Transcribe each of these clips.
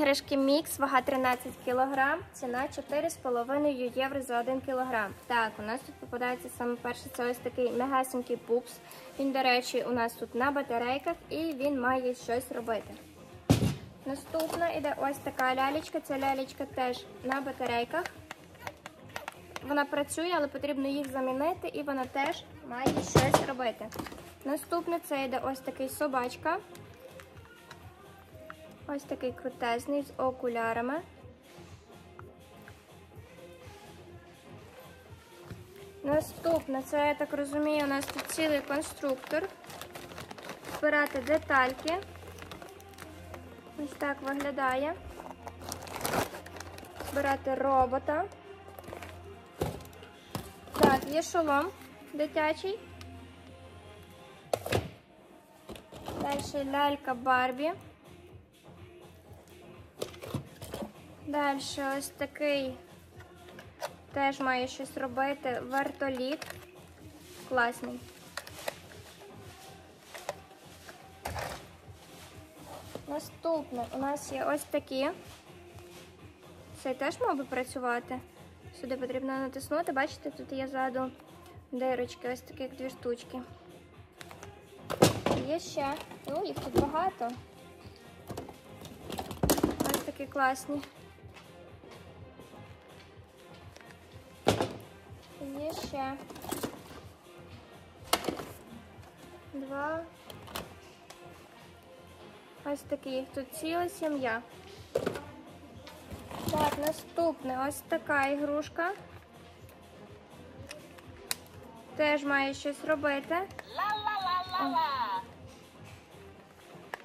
Іграшки Мікс, вага 13 кг, ціна 4,5 євро за 1 кг. Так, у нас тут попадається саме перше, це ось такий мегасенький пупс. Він, до речі, у нас тут на батарейках і він має щось робити. Наступна іде ось така лялечка. Ця лялечка теж на батарейках. Вона працює, але потрібно їх замінити, і вона теж має щось робити. Наступне це йде ось такий собачка. Ось такий крутезний з окулярами. Наступне, це, я так розумію, у нас тут цілий конструктор. Збирати детальки. Ось так виглядає. Збирати робота. Так, є шолом дитячий. Далі лялька Барбі. Далі ось такий теж має щось робити. Вертоліт. Класний. Наступне у нас є ось такі. Цей теж мав би працювати. Сюди потрібно натиснути. Бачите, тут є ззаду дирочки, ось таких дві штучки. Є ще. Ну, їх тут багато. Ось такі класні. Ще два. Ось такі їх тут ціла сім'я. Так, наступне ось така ігрушка. Теж має щось робити. La-la-la-la-la.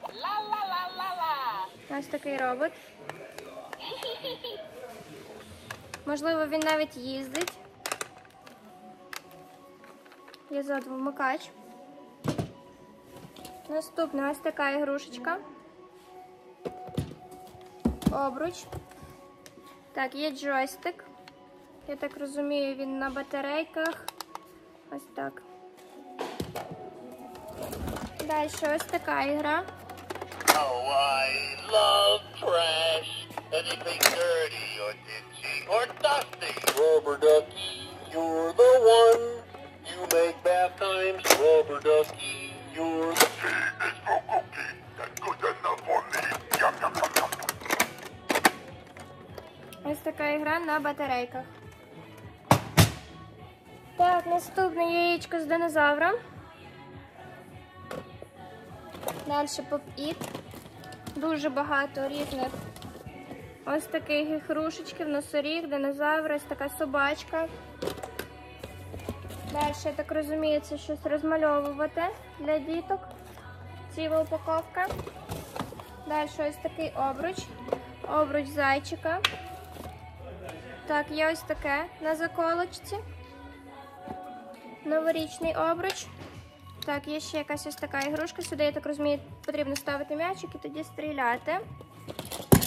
La-la-la-la-la. Ось такий робот. Можливо, він навіть їздить. Є ззаду вмикач. Наступна ось така ігрушечка. Обруч. Так, є джойстик. Я так розумію, він на батарейках. Ось так. Далі ось така ігра. Oh, I love trash. Anything dirty or dingy or dusty. Rubber ducky, you're the one. Make bath times. Rubber ducky, you're the tea is no cookie. That's good enough for me. Yum, yum, yum, yum. Ось така ігра на батарейках. Так, наступне яєчко з динозавром. Далі поп-іт. Дуже багато різних. Ось таких ігрушечків, носоріг, динозавр, ось така собачка. Далі, я так розумію, це щось розмальовувати для діток. Ціла упаковка. Далі ось такий обруч. Обруч зайчика. Так, є ось таке на заколочці. Новорічний обруч. Так, є ще якась ось така ігрушка. Сюди, я так розумію, потрібно ставити м'ячик і тоді стріляти.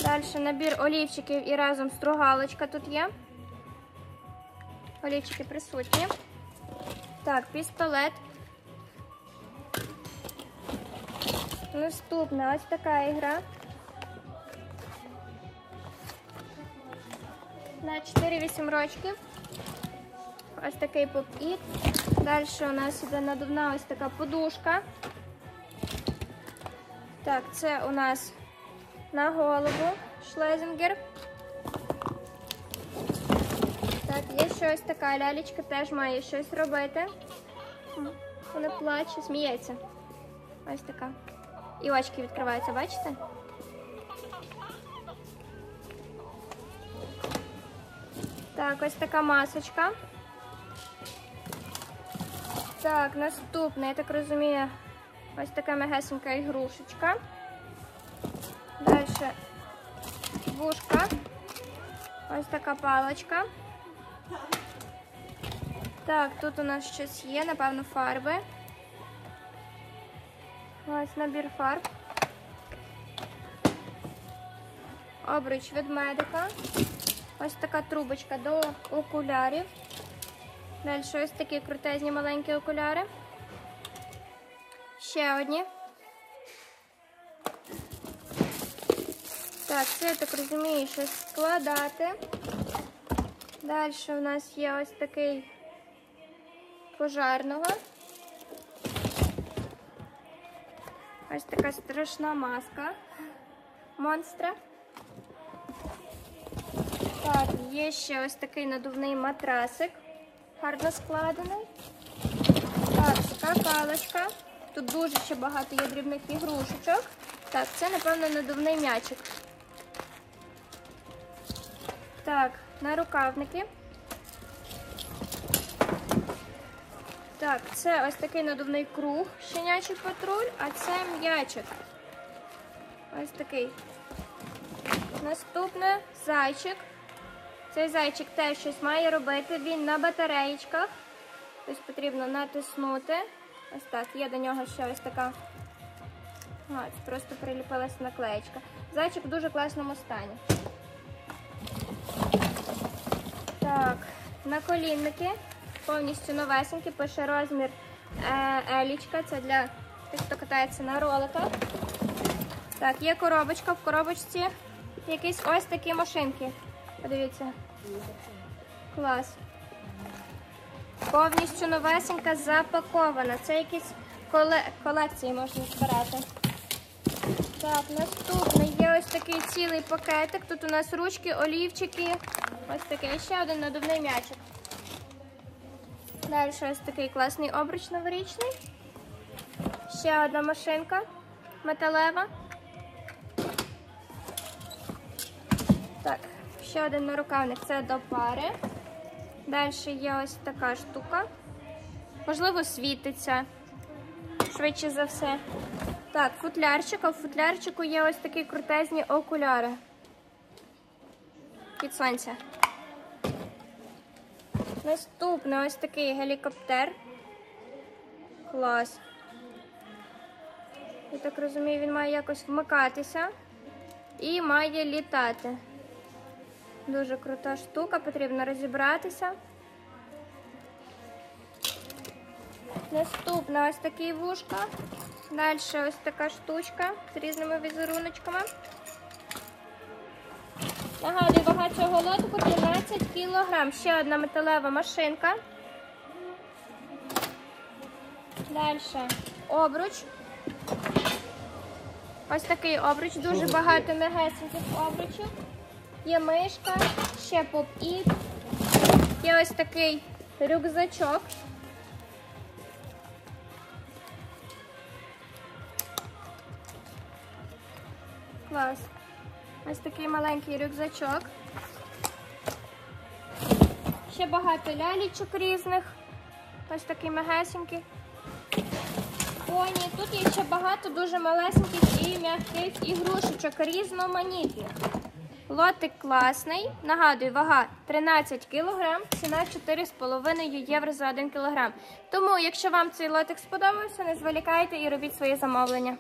Далі набір олівчиків і разом стругалочка тут є. Олівчики присутні. Так, пістолет. Наступна ось така ігра. На 4-8 рочків. Ось такий поп-іт. Далі у нас іде надувна ось така подушка. Так, це у нас на голову шлезінгер. Є ще ось така лялечка, теж має щось робити. Вона плаче, сміється. Ось така. І очки відкриваються, бачите? Так, ось така масочка. Так, наступне, я так розумію, ось така мегесенька ігрушечка. Далі вушка. Ось така паличка. Так, тут у нас щось є, напевно, фарби. Ось набір фарб. Обруч від медика. Ось така трубочка до окулярів. Далі ось такі крутезні маленькі окуляри. Ще одні. Так, це я так розумію, що складати. Далі у нас є ось такий пожарного. Ось така страшна маска монстра. Так, є ще ось такий надувний матрасик, гарно складений. Так, скакалочка. Тут дуже ще багато є дрібних ігрушечок. Так, це, напевно, надувний м'ячик. Так, нарукавники. Так, це ось такий надувний круг, щенячий патруль, а це м'ячик. Ось такий. Наступне зайчик. Цей зайчик теж щось має робити. Він на батареєчках. Тобто потрібно натиснути. Ось так, є до нього ще ось така. Це просто приліпилася наклеєчка. Зайчик в дуже класному стані. Так, наколінники. Повністю новесенькі, пише розмір е, елічка. Це для тих, хто катається на роликах. Так, є коробочка. В коробочці якісь ось такі машинки. Подивіться. Клас. Повністю новесенька запакована. Це якісь коле... колекції можна збирати. Так, наступний є ось такий цілий пакетик. Тут у нас ручки, олівчики. Ось такий. Ще один надувний м'ячик. Далі ось такий класний обруч новорічний. Ще одна машинка металева. Так, ще один нарукавник це до пари. Далі є ось така штука. Можливо, світиться. Швидше за все. Так, футлярчик. А в футлярчику є ось такі крутезні окуляри. Від сонця. Наступний ось такий гелікоптер. Клас. Я так розумію, він має якось вмикатися і має літати. Дуже крута штука, потрібно розібратися. Наступна ось такі вушка. Далі ось така штучка з різними візеруночками. Нагадую, вага цього лотику 13 кг. Ще одна металева машинка. Далі обруч. Ось такий обруч, дуже багато мегесеньких обручів. Є мишка, ще поп-іт. Є ось такий рюкзачок. Клас. Ось такий маленький рюкзачок. Ще багато лялічок різних. Ось такий мегесенький. Поні. Тут є ще багато дуже малесеньких і м'яких ігрушечок, різноманітних. Лотик класний. Нагадую, вага 13 кг, ціна 4,5 євро за 1 кг. Тому, якщо вам цей лотик сподобався, не зволікайте і робіть свої замовлення.